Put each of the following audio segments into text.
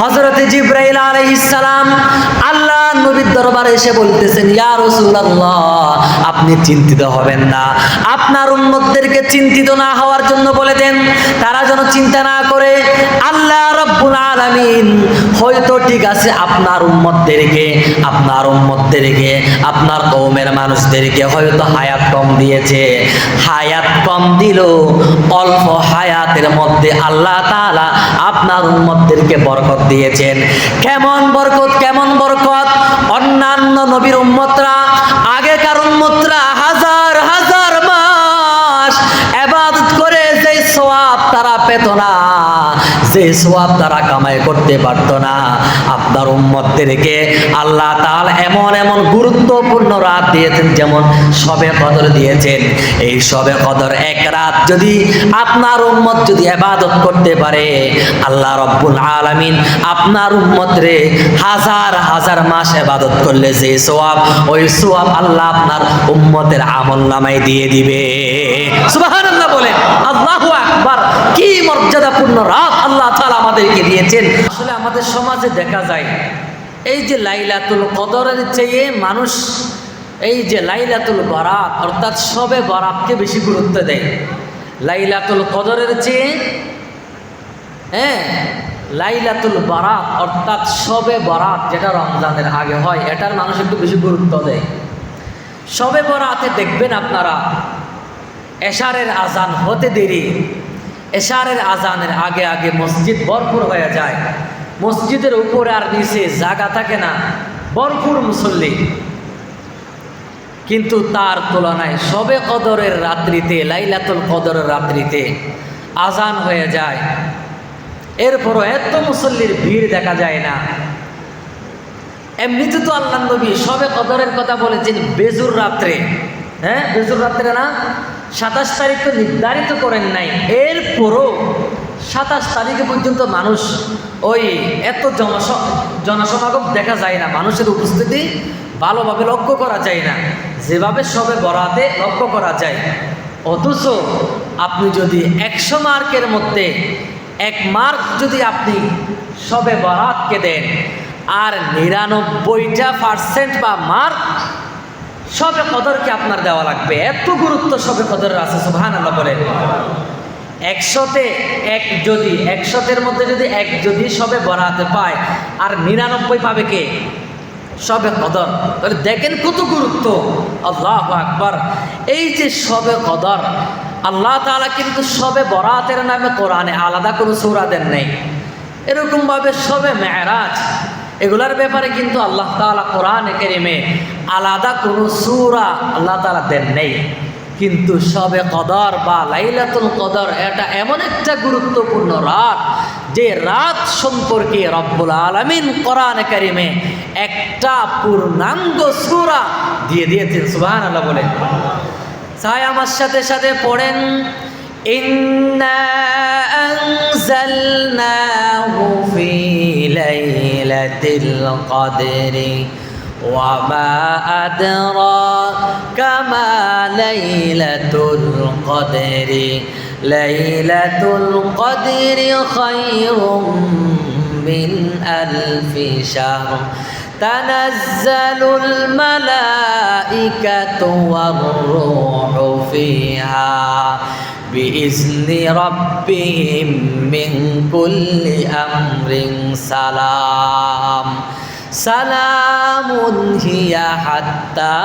হজরত জিব্রাইল আলাইহিসসালাম আল্লাহ নবীর দরবারে এসে বলতেছেন, ইয়া রাসূলুল্লাহ, আপনি চিন্তিত হবেন না। আপনার উম্মতদেরকে চিন্তিত না হওয়ার জন্য বলে দেন। তারা যেন চিন্তা না করে, আল্লাহ রব্বুল আলামিন, হয়তো ঠিক আছে আপনার উম্মতদেরকে আপনার উম্মতদেরকে, আপনার কওমের মানুষদেরকে হয়তো হায়াত কম দিয়েছে। হায়াত কম দিল অল্প হায়াতের মধ্যে আল্লাহ তাআলা আপনার উম্মতদেরকে বরকত দিয়েছেন। কেমন বরকত কেমন বরকত নবীর উম্মতরা যে সোয়াব তারা কামাই করতে পারত না। আপনার উম্মতদেরকে আল্লাহ তাআলা এমন এমন গুরুত্বপূর্ণ রাত দিয়েছেন যেমন সবে কদর দিয়েছেন। এই সবে কদর এক রাত যদি আপনার উম্মত যদি এবাদত করতে পারে, আল্লাহ রব্বুল আলামিন আপনার উম্মত রে হাজার হাজার মাস এবাদত করলে যে সোয়াব ওই সোয়াব আল্লাহ আপনার উম্মতের আমল নামায় দিয়ে দিবে। সুবহানাল্লাহ বলেন, আল্লাহু আকবার, কি মর্যাদাপূর্ণ রাত আল্লাহ তাআলা আমাদেরকে দিয়েছেন। আসলে আমাদের সমাজে দেখা যায়, এই যে লাইলাতুল কদরের চেয়ে মানুষ এই যে লাইলাতুল বরাত অর্থাৎ সবে বরাতকে বেশি গুরুত্ব দেয়। লাইলাতুল কদরের চেয়ে হ্যাঁ লাইলাতুল বারাত অর্থাৎ সবে বরাত যেটা রমজানের আগে হয়, এটার মানুষ একটু বেশি গুরুত্ব দেয়। সবে বরাতে দেখবেন আপনারা, এশারের আজান হতে দেরি এশারের আজানের আগে আগে মসজিদ ভরপুর হয়ে যায়। মসজিদের উপরে আর নিচে জায়গা থাকে না, ভরপুর মুসল্লি। কিন্তু তার তুলনায় সবে কদরের রাত্রিতে, লাইলাতুল কদরের রাত্রিতে আজান হয়ে যায়। এরপরও এত মুসল্লির ভিড় দেখা যায় না। এমনিতে তো আল্লাহ নবী সবে কদরের কথা বলেছেন, বেজুর রাত্রে। হ্যাঁ বেজুর রাত্রে না? সাতাশ তারিখ তো নির্ধারিত করেন নাই। এরপরও সাতাশ তারিখে পর্যন্ত মানুষ ওই এত জনস, জনসমাগম দেখা যায় না। মানুষের উপস্থিতি ভালোভাবে লক্ষ্য করা যায় না। যেভাবে সবে বরাতে লক্ষ্য করা যায়। অথচ আপনি যদি একশো মার্কের মধ্যে এক মার্ক যদি আপনি সবে বরাতকে দেন, আর নিরানব্বইটা পার্সেন্ট বা মার্ক সবে কদরকে আপনার দেওয়া লাগবে। এত গুরুত্ব সবে কদরের আছে সুবহান আল্লাহ বলেন। একশোতে এক যদি, একশোতের মধ্যে যদি এক যদি সবে বরাতে পায়, আর নিরানব্বই পাবে কে? সবে কদর। তাহলে দেখেন কত গুরুত্ব। আল্লাহ আকবর। এই যে সবে কদর, আল্লাহ তাআলা কিন্তু সবে বরাতের নামে কোরআনে আলাদা কোনো সৌরা দেন নেই। এরকমভাবে সবে মেয়েরাজ এগুলার ব্যাপারে কিন্তু আল্লাহ তালা কোরআনে কেরিমে আলাদা কোনো সুরা আল্লাহ তালা দেন নেই। কিন্তু সবে কদর বা লাইলাতুল কদর এটা এমন একটা গুরুত্বপূর্ণ রাত যে রাত সম্পর্কে রব্বুল আলমিন কোরআন কারিমে একটা পূর্ণাঙ্গ সুরা দিয়ে দিয়েছেন সুবাহ আল্লাহ বলে চাই আমার সাথে সাথে পড়েন, ইন্না القدر وما أدراك ما ليلة القدر. ليلة القدر خير من ألف شهر. تنزل الملائكة والروح فيها. بإذن ربهم من كل أمر سلام سلام هي حتى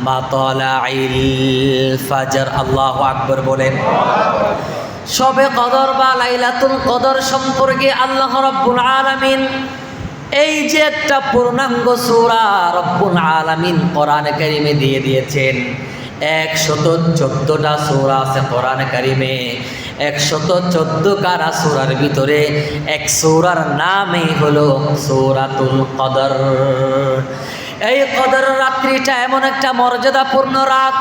مطلع الفجر الله أكبر বলেন সবে কদর বা লাইলাতুল কদর সম্পর্কে আল্লাহ রব্বুল আলামিন এই যে একটা পূর্ণাঙ্গ সূরা রব্বুল আলামিন কোরআনে কারিমে দিয়ে দিয়েছেন একশত চোদ্দটা সূরা আছে কোরআনে কারিমে। একশত চোদ্দ কারা সূরার ভিতরে এক সূরার নামই হলো সূরাতুল কদর। এই কদর রাত্রিটা এমন একটা মর্যাদাপূর্ণ রাত,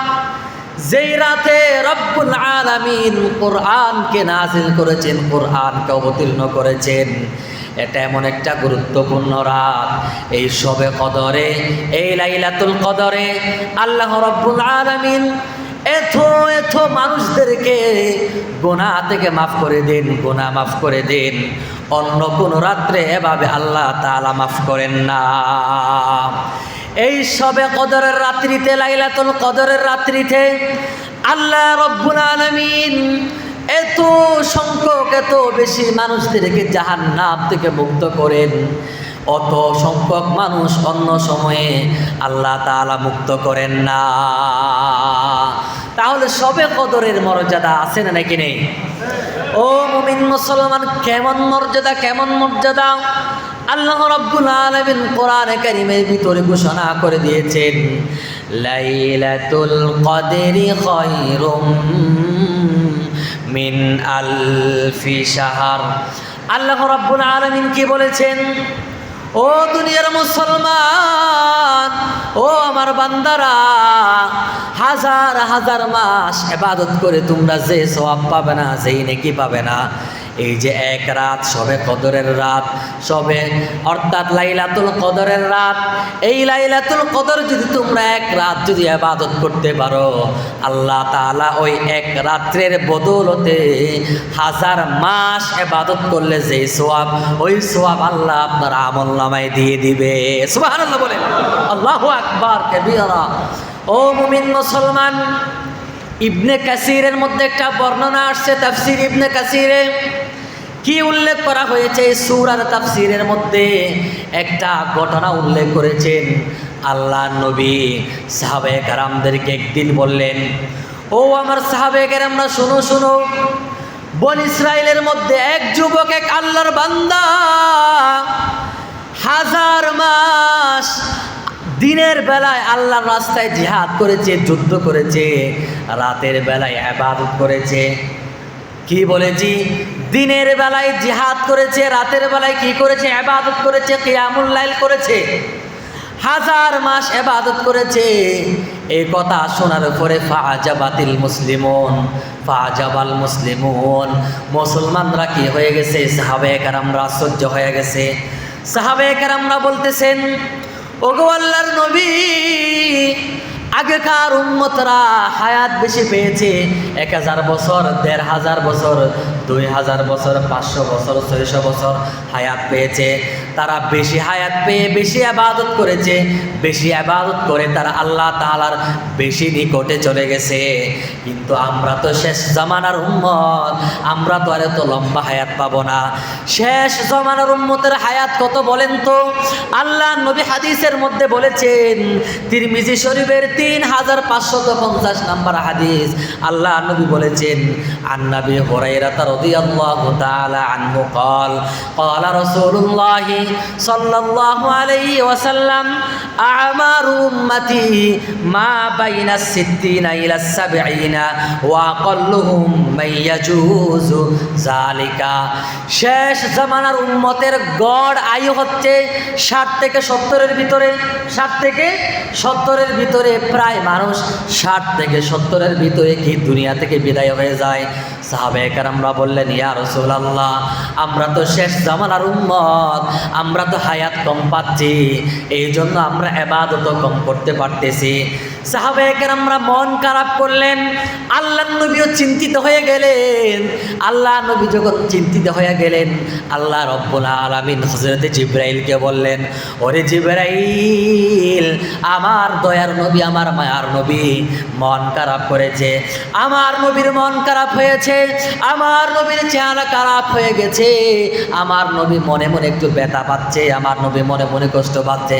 যেই রাতে রব্বুল আলামিন কোরআনকে নাজিল করেছেন, কোরআনকে অবতীর্ণ করেছেন। এটা এমন একটা গুরুত্বপূর্ণ রাত। এই সবে কদরে, এই লাইলাতুল কদরে আল্লাহ রব্বুল আলামিন এত এত মানুষদেরকে গোনা থেকে মাফ করে দিন গোনা মাফ করে দিন। অন্য কোন রাত্রে এভাবে আল্লাহ তাআলা মাফ করেন না। এই সবে কদরের রাত্রিতে, লাইলাতুল কদরের রাত্রিতে আল্লাহ রব্বুল আলামিন এত সংখ্যক, এত বেশি মানুষদেরকে জাহান্নাম থেকে মুক্ত করেন। অত সংখ্যক মানুষ অন্য সময়ে আল্লাহ তাআলা মুক্ত করেন না। তাহলে সবে কদরের মর্যাদা আছে না নাকি নেই? ও মুমিন মুসলমান, কেমন মর্যাদা কেমন মর্যাদা? আল্লাহ রাব্বুল আলামিন কোরআনে কারীমের ভিতরে ঘোষণা করে দিয়েছেন, লাইলাতুল কদরি খায়রুম। মিন আলফি সাহার আল্লাহ রাব্বুল আলামিন কি বলেছেন? ও দুনিয়ার মুসলমান, ও আমার বান্দারা, হাজার হাজার মাস এবাদত করে তোমরা যে সওয়াব পাবে না, যেই নেকি পাবে না। এই যে এক রাত, সবে কদরের রাত, সবে, অর্থাৎ লাইলাতুল কদরের রাত। এই লাইলাতুল কদর যদি তোমরা এক রাত যদি আবাদত করতে পারো, আল্লাহ তাআলা ওই এক রাত্রের বদৌলতে হাজার মাস আবাদত করলে যে সোয়াব ওই সোয়াব আল্লাহ আপনার আমল নামায় দিয়ে দিবে। সুবহানাল্লাহ বলেন। আল্লাহু আকবার, কবিরা। ও মুমিন মুসলমান, ইবনে কাসিরের মধ্যে একটা বর্ণনা আসছে, তাফসির ইবনে কাসিরে। কি উল্লেখ করা হয়েছে সুরার তাফসিরের মধ্যে? একটা ঘটনা উল্লেখ করেছেন আল্লাহ নবী। সাহাবে কারামদেরকে একদিন বললেন, ও আমার সাহাবে কারামরা, শুনো শুনো। বন ইসরায়েলের মধ্যে এক যুবক, এক আল্লাহর বান্দা হাজার মাস দিনের বেলায় আল্লাহর রাস্তায় জিহাদ করেছে, যুদ্ধ করেছে, রাতের বেলায় আবাদত করেছে। কি বলেছি? দিনের বেলায় জিহাদ করেছে, রাতের বেলায় কি করেছে? আবাদত করেছে কিয়ামুল্লাইল করেছে। হাজার মাস এবাদত করেছে। এই কথা শোনার পরে ফাজাবাতিল মুসলিমন, ফাজাবাল মুসলিমন। মুসলমানরা কি হয়ে গেছে? সাহাবে কারামরা আশ্চর্য হয়ে গেছে। সাহাবে কারামরা বলতেছেন, ওগো আল্লাহর নবী আগেকার উন্মতরা হায়াত বেশি পেয়েছে এক হাজার বছর, দেড় হাজার বছর, দুই হাজার বছর, পাঁচশো বছর, ছয়শো বছর হায়াত পেয়েছে। তারা বেশি হায়াত পেয়ে বেশি আবাদত করেছে, বেশি আবাদত করে তারা আল্লাহ তালার বেশি নিকটে চলে গেছে। কিন্তু আমরা তো শেষ জমানার উম্মত, আমরা তো আর এত লম্বা হায়াত পাবো না। শেষ জমানার উম্মতের হায়াত কত বলেন তো? আল্লাহ নবী হাদিসের মধ্যে বলেছেন, তিরমিজি শরীফের তিন হাজার পাঁচশত পঞ্চাশ নাম্বার হাদিস। আল্লাহ নবী বলেছেন আন্নাবি হরাইরা তার অদি আল্লাহ তালা আনমু কল কলা শেষ উম্মতের গড় আয়ু হচ্ছে ষাট থেকে সত্তরের ভিতরে, ষাট থেকে সত্তরের ভিতরে প্রায় মানুষ ষাট থেকে সত্তরের ভিতরে কি দুনিয়া থেকে বিদায় হয়ে যায়? বললেন আমরা তো শেষ উম্মত আমরা তো হায়াত কম পাচ্ছি এই জন্য আমরা এবাদত কম করতে পারতেছি। সাহাবেকের আমরা মন খারাপ করলেন আল্লাহ নবীও চিন্তিত হয়ে গেলেন আল্লাহ নবী যখন চিন্তিত হয়ে গেলেন, আল্লাহ রব্বুল আলামিন হজরতে জিব্রাইলকে বললেন, ওরে জিব্রাইল, আমার দয়ার নবী, আমার মায়ার নবী, মন খারাপ করেছে, আমার নবীর মন খারাপ হয়েছে, আমার নবীর চেহারা খারাপ হয়ে গেছে, আমার নবী মনে মনে একটু ব্যথা পাচ্ছে, আমার নবী মনে মনে কষ্ট পাচ্ছে।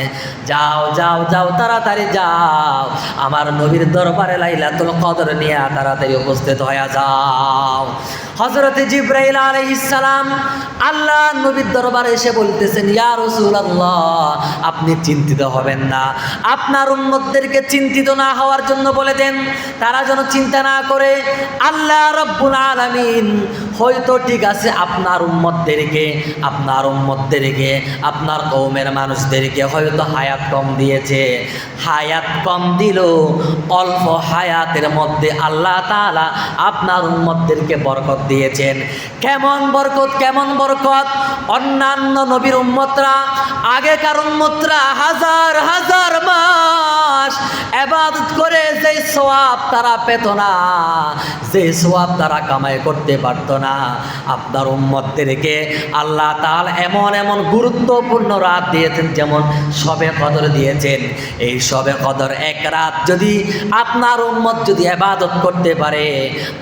যাও যাও যাও, তাড়াতাড়ি যাও। আমার নবীর দরবারে লাইলাতুল কদর নিয়ে তাড়াতাড়ি উপস্থিত হয়ে যাও। হজরত জিব্রাইল আলাইহিস সালাম আল্লাহ নবীর দরবারে এসে বলতেছেন, ইয়া রাসূলুল্লাহ, আপনি চিন্তিত হবেন না। আপনার উম্মতদেরকে চিন্তিত না হওয়ার জন্য বলে দেন। তারা যেন চিন্তা না করে, আল্লাহ রব্বুল আলামিন, হয়তো ঠিক আছে আপনার উম্মতদেরকে আপনার উম্মতদেরকে আপনার কৌমের মানুষদেরকে হয়তো হায়াত কম দিয়েছে। হায়াত কম দিল অল্প হায়াতের মধ্যে আল্লাহ তালা আপনার উম্মতদেরকে বরকত দিয়েছেন। কেমন বরকত কেমন বরকত? অন্যান্য নবীর উম্মতরা, আগেকার উম্মতরা হাজার হাজার মাস এবাদত করে যে সোয়াব তারা পেত না যে সোয়াব তারা কামাই করতে পারতো না। আপনার উম্মতদেরকে আল্লাহ তাল এমন এমন গুরুত্বপূর্ণ রাত দিয়েছেন, যেমন সবে কদর দিয়েছেন। এই সবে কদর এক রাত যদি আপনার উম্মত যদি এবাদত করতে পারে,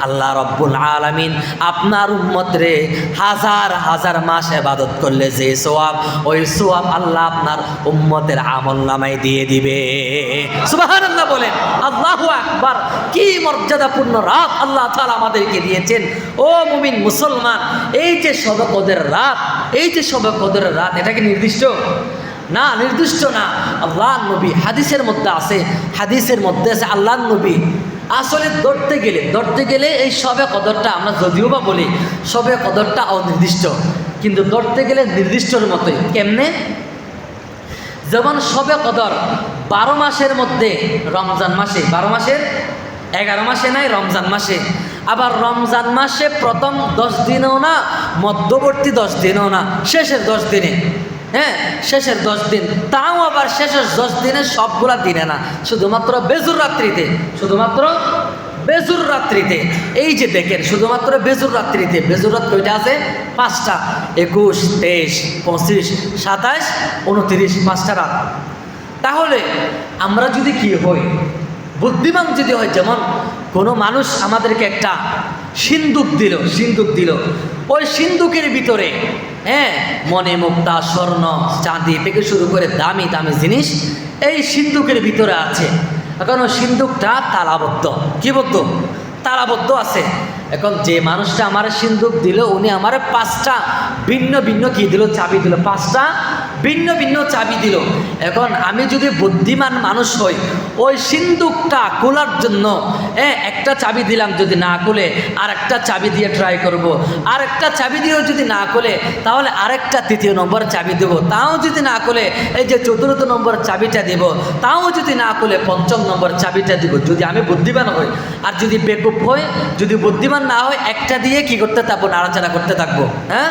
আল্লাহ রব্বুল আলামিন আপনার উম্মত রে হাজার হাজার মাস এবাদত করলে যে সোয়াব, ওই সোয়াব আল্লাহ আপনার উম্মতের আমল নামায় দিয়ে দিবে। সুবহানাল্লাহ বলেন, আল্লাহু আকবার, কি মর্যাদাপূর্ণ রাত আল্লাহ তাআলা আমাদেরকে দিয়েছেন। ও মুমিন মুসলমান, এই যে সবে কদরের রাত, এই যে সবে কদরের রাত এটা কি নির্দিষ্ট? না নির্দিষ্ট না। আল্লাহ নবী হাদিসের মধ্যে আছে, হাদিসের মধ্যে আছে আল্লাহ নবী। আসলে ধরতে গেলে ধরতে গেলে এই সবে কদরটা আমরা যদিও বা বলি, সবে কদরটা অনির্দিষ্ট। কিন্তু ধরতে গেলে নির্দিষ্টর মতোই, কেমনে? যেমন সবে কদর বারো মাসের মধ্যে রমজান মাসে, বারো মাসের এগারো মাসে নাই, রমজান মাসে। আবার রমজান মাসে প্রথম দশ দিনেও না, মধ্যবর্তী দশ দিনেও না, শেষের দশ দিনে। হ্যাঁ শেষের দশ দিন। তাও আবার শেষের দশ দিনে সবগুলা দিনে না। শুধুমাত্র বেজুর রাত্রিতে, শুধুমাত্র বেজুর রাত্রিতে। এই যে দেখেন, শুধুমাত্র বেজুর রাত্রিতে, বেজুর রাত কয়টা আছে? পাঁচটা। একুশ, তেইশ, পঁচিশ, সাতাশ, উনত্রিশ, পাঁচটা রাত। তাহলে আমরা যদি কি হই? বুদ্ধিমান যদি হয়, যেমন কোনো মানুষ আমাদেরকে একটা সিন্দুক দিল সিন্দুক দিল। ওই সিন্দুকের ভিতরে হ্যাঁ মনে মুক্তা, স্বর্ণ, চাঁদি থেকে শুরু করে দামি দামি জিনিস এই সিন্দুকের ভিতরে আছে। এখন ওই সিন্দুকটা তালাবদ্ধ। কি বলতো? তালাবদ্ধ আছে। এখন যে মানুষটা আমার সিন্দুক দিল, উনি আমার পাঁচটা ভিন্ন ভিন্ন কি দিল, চাবি দিল, পাঁচটা ভিন্ন ভিন্ন চাবি দিল। এখন আমি যদি বুদ্ধিমান মানুষ হই, ওই সিন্দুকটা খোলার জন্য একটা চাবি দিলাম যদি না খুলে আর একটা চাবি দিয়ে ট্রাই করব। আর একটা চাবি দিয়েও যদি না খুলে, তাহলে আরেকটা তৃতীয় নম্বর চাবি দেব। তাও যদি না খুলে, এই যে চতুর্থ নম্বর চাবিটা দেব, তাও যদি না খুলে, পঞ্চম নম্বর চাবিটা দিব। যদি আমি বুদ্ধিমান হই, আর যদি বেকুপ হই, যদি বুদ্ধিমান না হয় একটা দিয়ে কি করতে থাকব, নাড়াচাড়া করতে থাকব হ্যাঁ?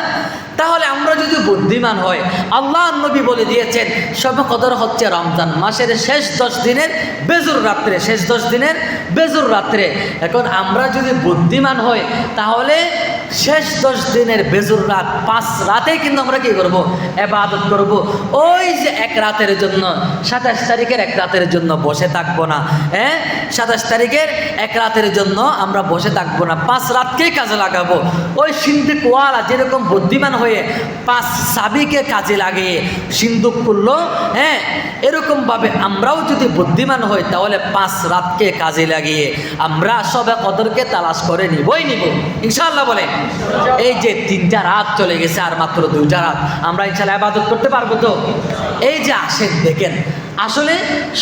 তাহলে আমরা বুদ্ধিমান হয়। আল্লাহ নবী বলে দিয়েছেন সব কদর হচ্ছে রমজান মাসের শেষ দশ দিনের বেজুর রাত্রে, শেষ দশ দিনের বেজুর রাত্রে। এখন আমরা যদি বুদ্ধিমান হই, তাহলে শেষ দশ দিনের বেজুর রাত, পাঁচ রাতে কিন্তু আমরা কি করব? এবাদত করব। ওই যে এক রাতের জন্য, সাতাশ তারিখের এক রাতের জন্য বসে থাকব না হ্যাঁ? সাতাশ তারিখের এক রাতের জন্য আমরা বসে থাকব না, পাঁচ রাতকেই কাজে লাগাবো। ওই সিন্ধুক ওয়ালা যেরকম বুদ্ধিমান হয়ে পাঁচ সাবিকে কাজে লাগিয়ে সিন্ধুক করল হ্যাঁ? এরকমভাবে আমরাও যদি বুদ্ধিমান হই, তাহলে পাঁচ রাতকে কাজে লাগিয়ে আমরা সবে কদরকে তালাশ করে নিবই নিব। ইনশাআল্লাহ বলে এই যে তিনটা রাত চলে গেছে আর মাত্র দুইটা রাত, আমরা ইনশাল্লাহ আবাদত করতে পারব তো? এই যে আসেন, দেখেন, আসলে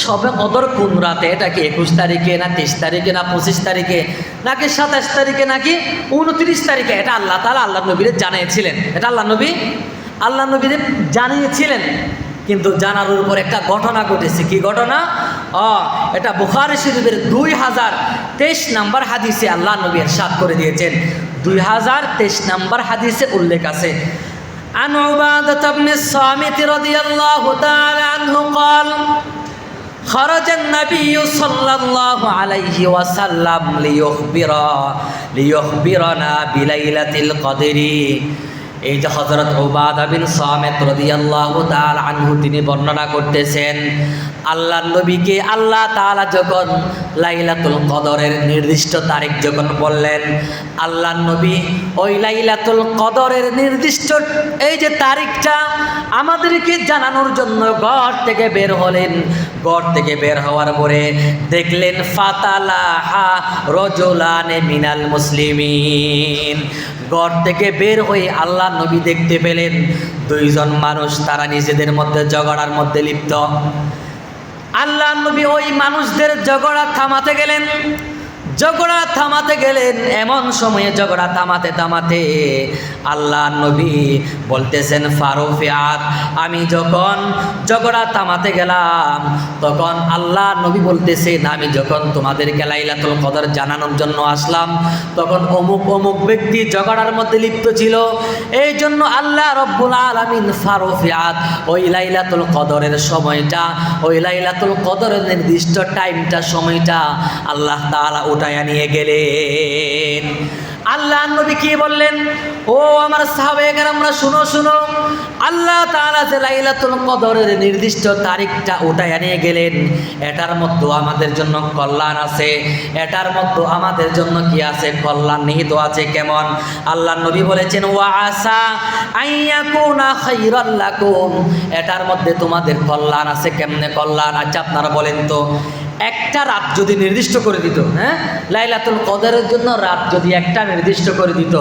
সবে কদর কোন রাতে? এটা কি একুশ তারিখে না তেইশ তারিখে না পঁচিশ তারিখে? নাকি সাতাশ তারিখে নাকি উনত্রিশ তারিখে? এটা আল্লাহ তালা আল্লাহ নবীরে জানিয়েছিলেন। এটা আল্লাহ নবী, আল্লাহ নবীরে জানিয়েছিলেন। কিন্তু জানার উপর একটা ঘটনা ঘটেছে। কি ঘটনা? ও এটা বুখারি শরীফের দুই হাজার তেইশ নাম্বার হাদিসে আল্লাহ নবী সাত করে দিয়েছেন। দুই হাজার তেইশ নাম্বার হাদিসে উল্লেখ আছে عن عبادة بن الصامت رضي الله تعالى عنه قال خرج النبي صلى الله عليه وسلم ليخبر ليخبرنا بليلة القدر এই যে হজরত ওবাদা বিন রদিয়াল্লাহু তাআলা আনহু, তিনি বর্ণনা করতেছেন, আল্লাহ নবীকে আল্লাহ তাআলা যখন লাইলাতুল কদরের নির্দিষ্ট তারিখ যখন বললেন, আল্লাহ নবী ওই লাইলাতুল কদরের নির্দিষ্ট এই যে তারিখটা আমাদেরকে জানানোর জন্য ঘর থেকে বের হলেন। ঘর থেকে বের হওয়ার পরে দেখলেন, ফাতালাহা রজলানে মিনাল মুসলিমিন। ঘর থেকে বের হয়ে আল্লাহ নবী দেখতে পেলেন। দুইজন মানুষ, তারা নিজেদের মধ্যে ঝগড়ার মধ্যে লিপ্ত। আল্লাহ নবী ওই মানুষদের ঝগড়া থামাতে গেলেন। ঝগড়া থামাতে গেলেন, এমন সময়ে ঝগড়া থামাতে থামাতে আল্লাহ নবী বলতেছেন ফারুফিয়াত আমি যখন ঝগড়া থামাতে গেলাম, তখন আল্লাহ নবী বলতেছেন, আমি যখন তোমাদেরকে লাইলাতুল কদর জানানোর জন্য আসলাম, তখন অমুক অমুক ব্যক্তি ঝগড়ার মধ্যে লিপ্ত ছিল। এই জন্য আল্লাহ রব্বুল আলমিন ফারুফিয়াত ওই লাইলাতুল কদরের সময়টা, ওই লাইলাতুল কদরের নির্দিষ্ট টাইমটা, সময়টা আল্লাহ তাআলা উঠায়া নিয়ে গেলেন। আল্লাহ নবী কি বললেন? ও আমার সাহাবেগের আমরা শুনো শুনো। আল্লাহ তাআলা যে লাইলাতুল কদরের নির্দিষ্ট তারিখটা উঠায় নিয়ে গেলেন। এটার মধ্যে আমাদের জন্য কল্যাণ আছে। এটার মধ্যে আমাদের জন্য কি আছে? কল্যাণ নিহিত আছে কেমন? আল্লাহ নবী বলেছেন, ওয়া আসা আইয়াকুনা খাইরাল এটার মধ্যে তোমাদের কল্যাণ আছে কেমনে কল্যাণ? আচ্ছা আপনারা বলেন তো। একটা রাত যদি নির্দিষ্ট করে দিত হ্যাঁ? লাইলাতুল কদরের জন্য রাত যদি একটা নির্দিষ্ট করে দিত,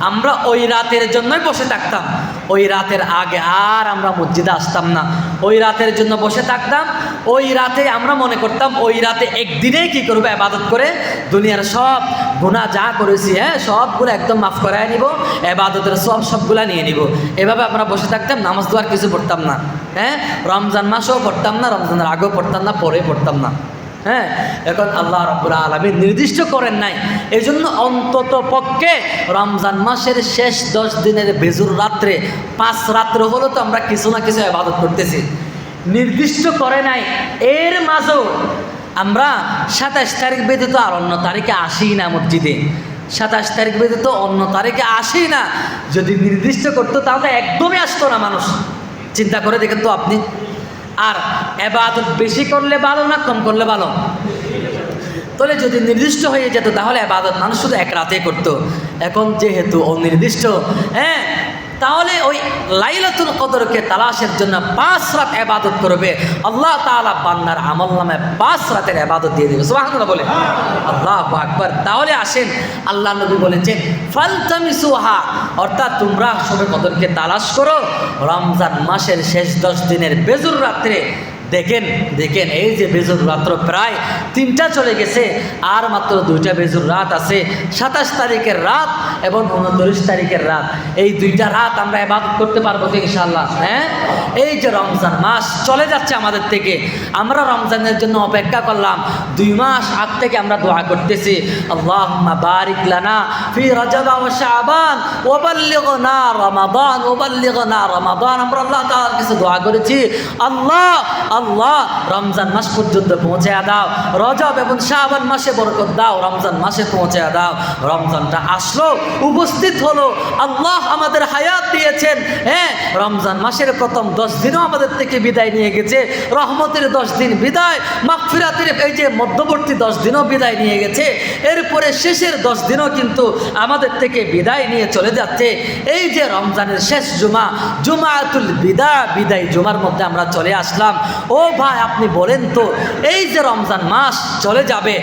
আমরা ওই রাতের জন্যই বসে থাকতাম। ওই রাতের আগে আর আমরা মসজিদে আসতাম না। ওই রাতের জন্য বসে থাকতাম। ওই রাতে আমরা মনে করতাম, ওই রাতে একদিনেই কি করব? আবাদত করে দুনিয়ার সব গুণা যা করেছি হ্যাঁ? সবগুলো একদম মাফ করায় নিব এবাদতের সব সবগুলা নিয়ে নিব। এভাবে আমরা বসে থাকতাম, নামাজ দোয়ার কিছু পড়তাম না হ্যাঁ? রমজান মাসেও পড়তাম না, রমজানের আগেও পড়তাম না পরে পড়তাম না। হ্যাঁ এখন আল্লাহ রব্বুল আলমী নির্দিষ্ট করেন নাই। এই জন্য অন্তত পক্ষে রমজান মাসের শেষ দশ দিনের বেজুর রাত্রে, পাঁচ রাত্রে হলো তো আমরা কিছু না কিছু আবাদত করতেছি। নির্দিষ্ট করে নাই, এর মাঝেও আমরা সাতাশ তারিখ ব্যতীত আর অন্য তারিখে আসি না মসজিদে। সাতাশ তারিখ ব্যতীত অন্য তারিখে আসি না। যদি নির্দিষ্ট করতো তাহলে একদমই আসতো না মানুষ। চিন্তা করে দেখেন তো আপনি। আর এবাদত বেশি করলে ভালো না কম করলে ভালো? তাহলে যদি নির্দিষ্ট হয়ে যেত, তাহলে আবাদত মানুষ শুধু এক রাতে করতো। এখন যেহেতু অনির্দিষ্ট হ্যাঁ তাহলে ওই লাইলাতুল কদরকে তালাশের জন্য পাঁচ রাত এবাদত করবে। আল্লাহ তালা বান্দার আমল নামে পাঁচ রাতের এবাদত দিয়ে দেবে। সুবাহ বলে। আল্লাহ আকবর। তাহলে আসেন, আল্লাহ নবী বলেছেন, ফালতামিসুহা অর্থাৎ তোমরা সবে কদরকে তালাশ করো। রমজান মাসের শেষ দশ দিনের বেজুর রাত্রে দেখেন দেখেন, এই যে বেজুর রাত্র প্রায় তিনটা চলে গেছে, আর মাত্র দুইটা বেজুর রাত আছে, সাতাশ তারিখের রাত এবং উনত্রিশ তারিখের রাত। এই দুইটা রাত আমরা এবাদত করতে পারব তো ইনশাল্লাহ হ্যাঁ? এই যে রমজান মাস চলে যাচ্ছে আমাদের থেকে। আমরা রমজানের জন্য অপেক্ষা করলাম। দুই মাস আগ থেকে আমরা দোয়া করতেছি। আল্লাহ করেছি। আল্লাহ আল্লাহ, রমজান মাস পর্যন্ত পৌঁছে দাও। রজব এবং শাবান মাসে বরকত দাও, রমজান মাসে পৌঁছে দাও। রমজানটা আসলো, উপস্থিত হলো, আল্লাহ আমাদের হায়াত দিয়েছেন। হ্যাঁ রমজান মাসের প্রথম দশ দিনও আমাদের থেকে বিদায় নিয়ে গেছে। রহমতের দশ দিন বিদায়, মাগফিরাতের এই যে মধ্যবর্তী দশ দিনও বিদায় নিয়ে গেছে। এরপরে শেষের দশ দিনও কিন্তু আমাদের থেকে বিদায় নিয়ে চলে যাচ্ছে। এই যে রমজানের শেষ জুমা জুমায়াতুল বিদা, বিদায় জুমার মধ্যে আমরা চলে আসলাম। ও ভাই, আপনি বলেন তো, এই যে রমজান মাস চলে যাবে,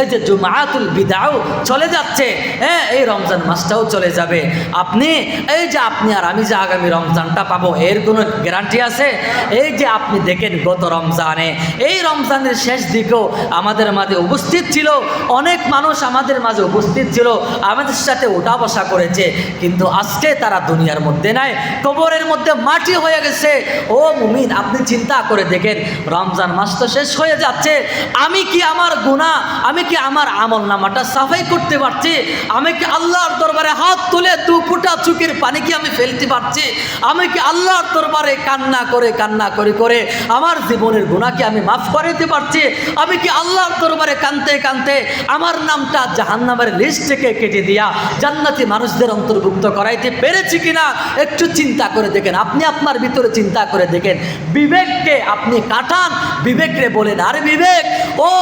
এই যে জুমায়াতুল বিদাও চলে যাচ্ছে হ্যাঁ এই রমজান মাসটাও চলে যাবে। আপনি, এই যে আপনি আর আমি যে আগামী রমজানটা পাবো, এর কোনো গ্যারান্টি আছে? এই যে আপনি দেখেন গত রমজানে, এই রমজানের শেষ দিকেও আমাদের মাঝে উপস্থিত ছিল, অনেক মানুষ আমাদের মাঝে উপস্থিত ছিল, আমাদের সাথে ওঠা বসা করেছে, কিন্তু আজকে তারা দুনিয়ার মধ্যে নাই, কবরের মধ্যে মাটি হয়ে গেছে। ও মুমিন, আপনি চিন্তা করে দেখেন, রমজান মাস তো শেষ হয়ে যাচ্ছে। আমি কি আমার গুণা আমি কি আমার আমল নামাটা সাফাই করতে পারছি? আমি কি আল্লাহর দরবারে হাত তুলে দু ফুটা চুকির পানি কি আমি ফেলতে পারছি? আমি কি আল্লাহর দরবারে কান্না করে কান্না করে করে আমার জীবনের গুণাকে আমি মাফ করে দিতে পারছি? আমি কি আল্লাহর দরবারে কানতে কানতে আমার নামটা জাহান্নামের লিস্ট থেকে কেটে দিয়া জান্নাতি মানুষদের অন্তর্ভুক্ত করাইতে পেরেছি কিনা? একটু চিন্তা করে দেখেন। আপনি আপনার ভিতরে চিন্তা করে দেখেন। বিবেককে আপনি কাটান বিবেককে বলেন আরে বিবেক ও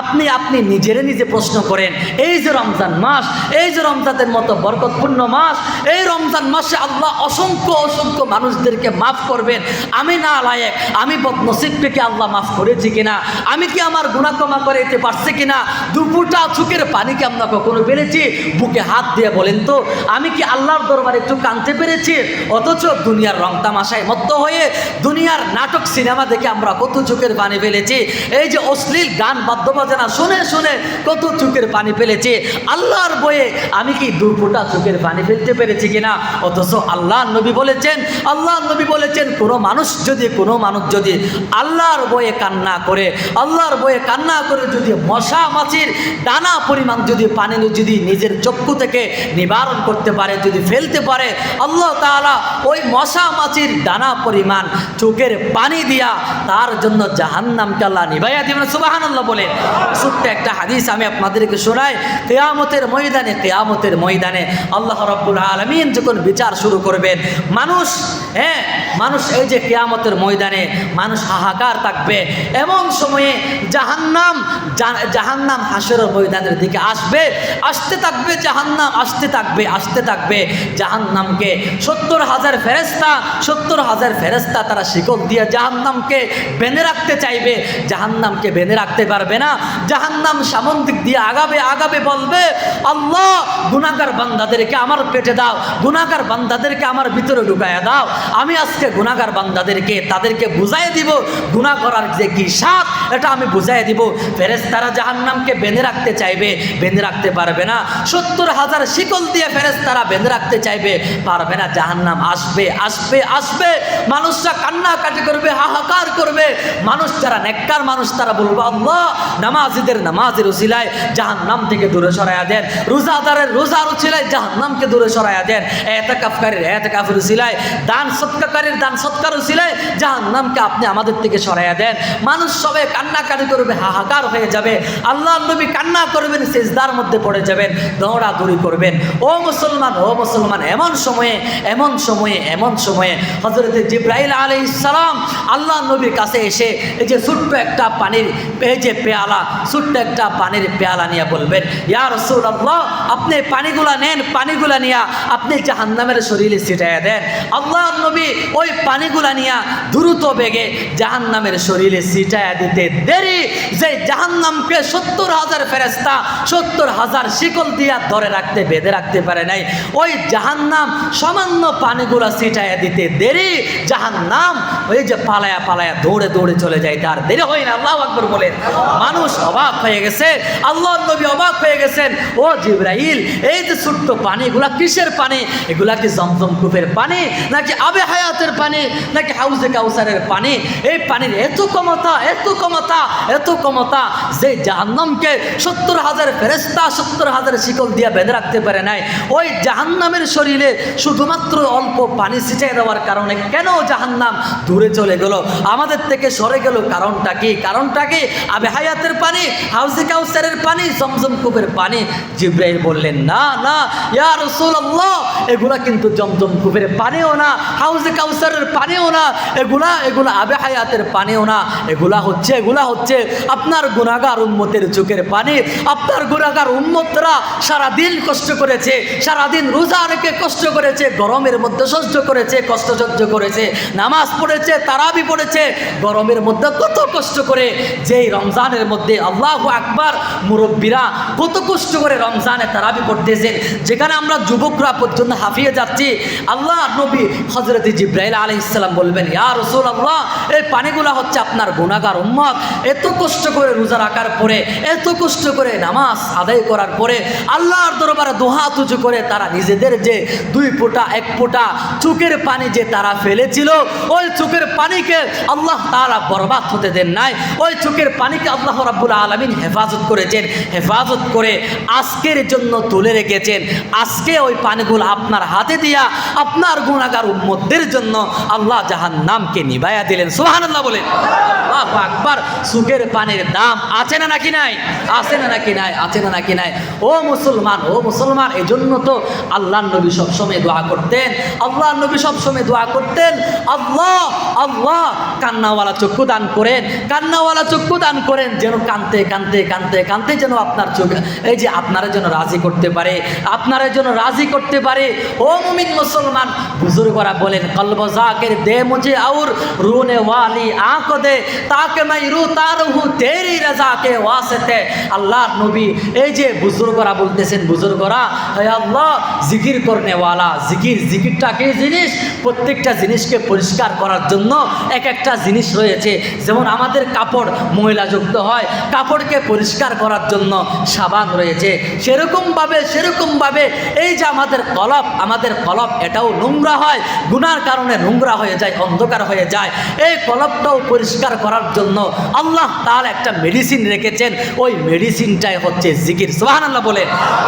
আপনি আপনি নিজেরে নিজে প্রশ্ন করেন, এই যে রমজান মাস, এই যে রমজানের মতো বরকতপূর্ণ মাস, এই রমজান মাসে আল্লাহ অসংখ্য অসংখ্য মানুষদেরকে মাফ করবেন। আমি না লায়েক, আমি বদনসিবকে আল্লাহ মাফ করেছি কিনা? আমি কি আমার গুণা ক্ষমা করে দিতে পারছি কিনা? দুপুরটা চুকের পানি কি আমরা কখনো পেরেছি বুকে হাত দিয়ে বলেন তো, আমি কি আল্লাহর দরবারে একটু কানতে পেরেছি? অথচ দুনিয়ার রং তামাশায় মত্ত হয়ে দুনিয়ার নাটক সিনেমা দেখে আমরা কত চোখের পানি ফেলেছি। এই যে অশ্লীল গান বাদ্যবাজনা শুনে শুনে কত চোখের পানি ফেলেছে। আল্লাহর বয়ে আমি কি দু ফোঁটা চোখের পানি ফেলতে পেরেছি কিনা? অথচ আল্লাহ নবী বলেছেন আল্লাহ নবী বলেছেন, কোনো মানুষ যদি, কোনো মানুষ যদি আল্লাহর বয়ে কান্না করে, আল্লাহর বয়ে কান্না করে যদি মশা, মাছির দানা পরিমাণ যদি পানি যদি নিজের চক্ষু থেকে নিবারণ করতে পারে, যদি ফেলতে পারে, আল্লাহ তাআলা ওই মশা, মাছির দানা পরিমাণ চোখের পানি দিয়া তার জন্য জাহান্নামকে আল্লাহ নিভাইয়া দিবেন। সুবাহানাল্লাহ বলে ছোট্ট একটা হাদিস আমি আপনাদেরকে শোনাই। কেয়ামতের ময়দানে কেয়ামতের ময়দানে আল্লাহ রব্বুল আলমিন যখন বিচার শুরু করবেন, মানুষ হ্যাঁ মানুষ এই যে কেয়ামতের ময়দানে মানুষ হাহাকার থাকবে, এমন সময়ে জাহান্নাম জাহান্নাম হাসরের ময়দানের দিকে আসবে, আসতে থাকবে জাহান্নাম, আসতে থাকবে আসতে থাকবে। জাহান্নামকে সত্তর হাজার ফেরেস্তা সত্তর হাজার ফেরেস্তা তারা শিকল দিয়ে জাহান্নামকে বেঁধে রাখতে চাইবে। জাহান্নামকে বেঁধে রাখতে পারবে না। জাহান্নাম সামন দিক দিয়ে আগাবে আগাবে বলবে, আল্লাহ গুনাগার বান্দাদেরকে আমার পেটে দাও গুনাগার বান্দাদেরকে আমার ভিতরে ঢুকাইয়া দাও। আমি আজকে গুনাগার বান্দাদেরকে, তাদেরকে বুঝাই দিব, গুনাহ করার যে কি সাপ এটা আমি বুঝাই দিব। ফেরেস্তারা জাহান্নামকে বেঁধে রাখতে চাইবে, বেঁধে রাখতে পারবে না। সত্তর হাজার শিকল দিয়ে ফেরেস্তারা বেঁধে রাখতে চাইবে, পারবে না। জাহান্নাম আসবে আসবে আসবে। মানুষরা কান্নাকাটি করবে, হাহাকার করবে। মানুষ যারা নেককার মানুষ, তারা বলবে, আল্লাহ নামাজিদের নামাজের উসিলায় জাহান্নাম থেকে দূরে সরাইয়া দেন। রোজাদারের রোজার উসিলায় জাহান্নামকে দূরে সরাইয়া দেন। এতেকাফকারীর এতেকাফের উসিলায়, দান সৎকারীর দান সৎকার উসিলায় জাহান্নামকে আপনি আমাদের থেকে সরাইয়া দেন। মানুষ সবাই কান্নাকাটি করবে, হাহাকার হয়ে যাবে। আল্লাহ নবী কান্না করবেন, সেজদার মধ্যে পড়ে যাবেন, দৌড়াদৌড়ি করবেন। ও মুসলমান ও মুসলমান, এমন সময়ে এমন সময়ে এমন সময়ে হজরত জিব্রাইল আলী ইসালাম আল্লাহ নবীর কাছে এসে এই যে ছোট্ট একটা পানির এই যে পেয়ালা ছোট্ট একটা পানির পেয়ালা নিয়ে বলবেন, ইয়া রসুল আল্লাহ আপনি পানিগুলা নেন, পানিগুলা নিয়ে আপনি জাহান্নামের শরীরে ছিটাইয়া দেন। আল্লাহ নবী ওই পানিগুলা নিয়ে দ্রুত বেগে জাহান্নামের শরীরে ছিটাইয়া দিতে দেরি। যে জাহান্নামকে সত্তর হাজার ফেরেস্তা সত্তর হাজার শিকল দিয়া ধরে রাখতে, বেঁধে রাখতে পারে নাই। ওই জাহান্নাম সামান্য পানিগুলা ছিটাইয়া দিতে দেরি। জাহান্নাম ওই যে পালায়া পালায়া দৌড়ে দৌড়ে চলে যায় তার দেরি হয় না। আল্লাহ আকবর বলেন। মানুষ অবাক হয়ে গেছে আল্লাহ নবী অবাক হয়ে গেছেন। ও জিব্রাইল, এই যে ছোট্ট পানি, এগুলা কিসের পানি? এগুলা কি জমজম কূপের পানি, নাকি আবে হায়াতের পানি, নাকি হাউজে কাউসারের পানি? এই পানির এত ক্ষমতা এত ক্ষমতা এত ক্ষমতা যে জাহান্নামকে সত্তর হাজার ফেরেস্তা সত্তর হাজার শিকল দিয়ে বেঁধে রাখতে পারে নাই। ওই জাহান্নামের শরীরে শুধুমাত্র অল্প পানি ছিটাই দেওয়ার কারণে কেন জাহান্নাম দূরে চলে গেল? আমাদের থেকে সরে গেল কারণটা কি? কারণটা কি? আবে হায়াতের পানি হাউজে কাউসারের পানি, জমজম কূপের পানি। জিব্রাইল বললেন, না না, ইয়া রাসূলুল্লাহ, এগুলা কিন্তু জমজম কূপের পানিও না হাউজে কাউসারের পানিও না, এগুলা এগুলা আবে হায়াতের পানিও না, এগুলা হচ্ছে এগুলা হচ্ছে আপনার গুনাগার উম্মতের চোখের পানি। আপনার গুনাগার উম্মতরা সারাদিন কষ্ট করেছে, সারাদিন রোজা রেখে কষ্ট করেছে, গরমের মধ্যে সহ্য করেছে, কষ্ট সহ্য করেছে, নামাজ পড়েছে, তারাবি পড়েছে, গরমের মধ্যে কত কষ্ট করে, যেই রমজানের মধ্যে আল্লাহ আকবার মুরব্বীরা কত কষ্ট করে রমজানে তারাবি পড়তেছেন যেখানে আমরা যুবকরা পর্যন্ত হাফিয়ে যাচ্ছি। আল্লাহ নবী হজরত জিব্রাইল আলহ ইসলাম বলবেন, ইয়া রসুল আল্লাহ এই পানিগুলা হচ্ছে আপনার গুণাগার উম্মত। এত কষ্ট করে রোজা রাখার পরে, এত কষ্ট করে নামাজ আদায় করার পরে, আল্লাহর দরবারে দোহা তুচু করে তারা নিজেদের যে দুই ফোঁটা, এক ফোঁটা চোখের পানি যে তারা ফেলেছিল, ওই চোখের পানিকে আল্লাহ তারা বরবাদ হতে দেন নাই। ওই চোখের পানিকে আল্লাহ রাব্বুল আলমিন হেফাজত করেছেন, হেফাজত করে আজকের জন্য তুলে রেখেছেন। আজকে ওই পানিগুলো আপনার হাতে দিয়া আপনার গুণাগার উম্মতদের জন্য আল্লাহ জাহান নামকে নিবাইয়া দিলেন। সুবহানাল্লাহ বলেন। আকবার। সুখের পানির দাম আছে না নাকি নাই? আছে না নাকি নাই? আছে না নাকি নাই? ও মুসলমান ও মুসলমান এই জন্য তো আল্লাহ নবী সবসময় দোয়া করতেন। আল্লাহ নবী সবসময় দোয়া করতেন। আল্লাহ আল্লাহ, কান্নাওয়ালা চক্ষু দান করেন। কান্নাওয়ালা চক্ষু দান করেন যেন কানতে কানতে কানতে কানতে যেন আপনার চোখ, এই যে আপনারা যেন রাজি করতে পারে, আপনারা যেন রাজি করতে পারে, ও মুমিন মুসলমান, বুজুর্গরা বলেন, কলব জাকের দে মুঝে আউর, রুনে ওয়ালি আঁক দে, তাকে মাই রু তার হু তেরি রাজাকে ওয়াসেতে। আল্লাহ নবী, এই যে বুজুর্গরা বলতেছেন, বুজুর্গরা, হে আল্লাহ, জিকির করনে ওয়ালা জিকির, জিকিরটা কি জিনিস? প্রত্যেকটা জিনিসকে পরিষ্কার করার জন্য এক একটা জিনিস রয়েছে। যেমন আমাদের কাপড় ময়লাযুক্ত হয় কাপড়কে পরিষ্কার করার জন্য সাবান রয়েছে। সেরকমভাবে সেরকমভাবে এই যে আমাদের কলপ আমাদের কলপ, এটাও নোংরা হয়। গুনার কারণে নোংরা হয়ে যায়, অন্ধকার হয়ে যায়। এই কলপটাও পরিষ্কার করার জন্য আল্লাহ তার একটা মেডিসিন রেখেছেন। ওই মেডিসিনটাই হচ্ছে জিকির। সোহান আল্লাহ বলে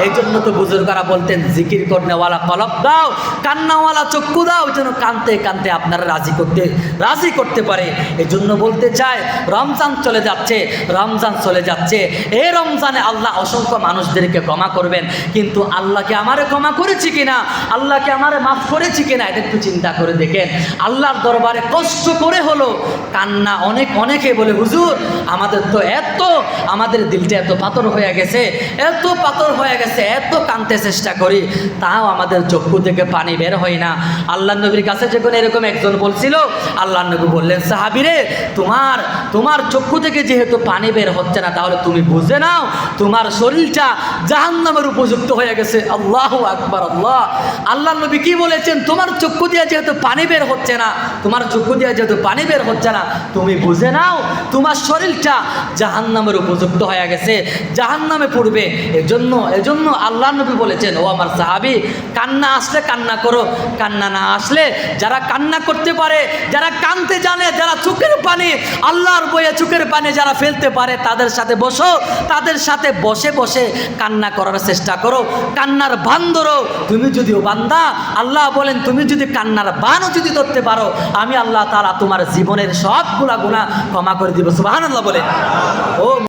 এই জন্য তো বুজুর্গরা বলতেন, জিকির করনেওয়ালা কলপ দাও, কান্নাওয়ালা চক্ষু দাও। যেন কানতে কানতে আপনারা রাজি করতে রাজি করতে পারে। এই জন্য বলতে চাই রমজান চলে যাচ্ছে রমজান চলে যাচ্ছে। এই রমজানে আল্লাহ অসংখ্য মানুষদেরকে ক্ষমা করবেন। কিন্তু আল্লাহকে আমারে ক্ষমা করেছি কিনা? আল্লাহকে আমারে মাফ করেছি কিনা? এটা একটু চিন্তা করে দেখেন। আল্লাহর দরবারে কষ্ট করে হলো, কান্না অনেক অনেকে বলে, হুজুর, আমাদের তো এত, আমাদের দিলটা এত পাথর হয়ে গেছে, এত পাথর হয়ে গেছে, এত কানতে চেষ্টা করি, তাও আমাদের চক্ষু থেকে পানি বের হয় না। আল্লাহ নবীর কাছে যখন এরকম একজন বলছিল আল্লাহ নবী বললেন, সাহাবিরে, তোমার তোমার চক্ষু থেকে যেহেতু পানি বের হচ্ছে না, তাহলে তুমি বুঝে নাও, তোমার শরীরটা জাহান্নামের উপযুক্ত হয়ে গেছে। আল্লাহ আকবার, আল্লাহ। আল্লাহ নবী কি বলেছেন? তোমার চক্ষু দিয়ে যেহেতু পানি বের হচ্ছে না, তোমার চক্ষু দিয়ে যেহেতু পানি বের হচ্ছে না, তুমি বুঝে নাও, তোমার শরীরটা জাহান্নামের উপযুক্ত হয়ে গেছে। জাহান্নামে পড়বে, এজন্য এজন্য আল্লাহ নবী বলেছেন, ও আমার সাহাবি, কান্না আসলে কান্না করো, কান্না না আসলে যারা কান্না করতে পারে, যারা কানতে জানে, যারা চোখের পানি, আল্লাহর বইয়ে চোখের পানি যারা ফেলতে পারে তাদের সাথে বসো, তাদের সাথে বসে বসে কান্না করার চেষ্টা করো। কান্নার বান ধরো। তুমি যদিও বান্দা, আল্লাহ বলেন, তুমি যদি কান্নার বানও যদি ধরতে পারো, আমি আল্লাহ তারা তোমার জীবনের সবগুলা গুণা ক্ষমা করে দিব। সুবাহ বলেন। ও